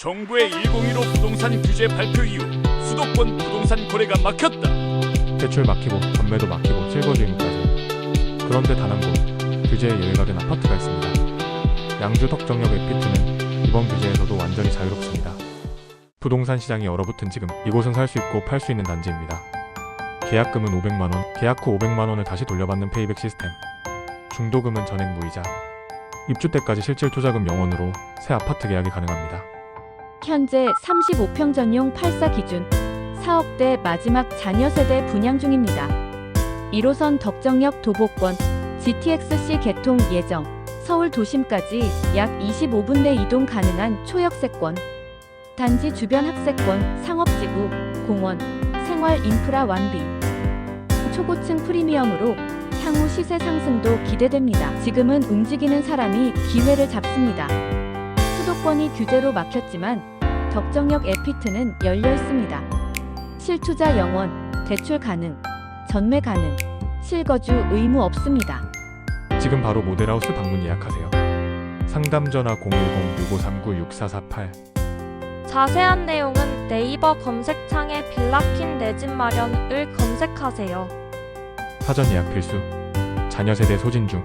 정부의 101호 부동산 규제 발표 이후 수도권 부동산 거래가 막혔다. 대출 막히고 전매도 막히고 실거주 의무까지. 그런데 단 한 곳 규제에 예외가 된 아파트가 있습니다. 양주 덕정역 에피트는 이번 규제에서도 완전히 자유롭습니다. 부동산 시장이 얼어붙은 지금 이곳은 살 수 있고 팔 수 있는 단지입니다. 계약금은 500만 원, 계약 후 500만 원을 다시 돌려받는 페이백 시스템. 중도금은 전액 무이자. 입주 때까지 실질 투자금 0원으로 새 아파트 계약이 가능합니다. 현재 35평 전용 84 기준 4억대 마지막 자녀 세대 분양 중입니다. 1호선 덕정역 도보권 GTX-C 개통 예정 서울 도심까지 약 25분 내 이동 가능한 초역세권 단지 주변 학세권, 상업지구, 공원, 생활 인프라 완비 초고층 프리미엄으로 향후 시세 상승도 기대됩니다. 지금은 움직이는 사람이 기회를 잡습니다. 수도권이 규제로 막혔지만 덕정역 에피트는 열려 있습니다. 실투자 영원, 대출 가능, 전매 가능, 실거주 의무 없습니다. 지금 바로 모델하우스 방문 예약하세요. 상담 전화 010-6539-6448 자세한 내용은 네이버 검색창에 빌라킨 내 집 마련을 검색하세요. 사전 예약 필수. 자녀 세대 소진 중.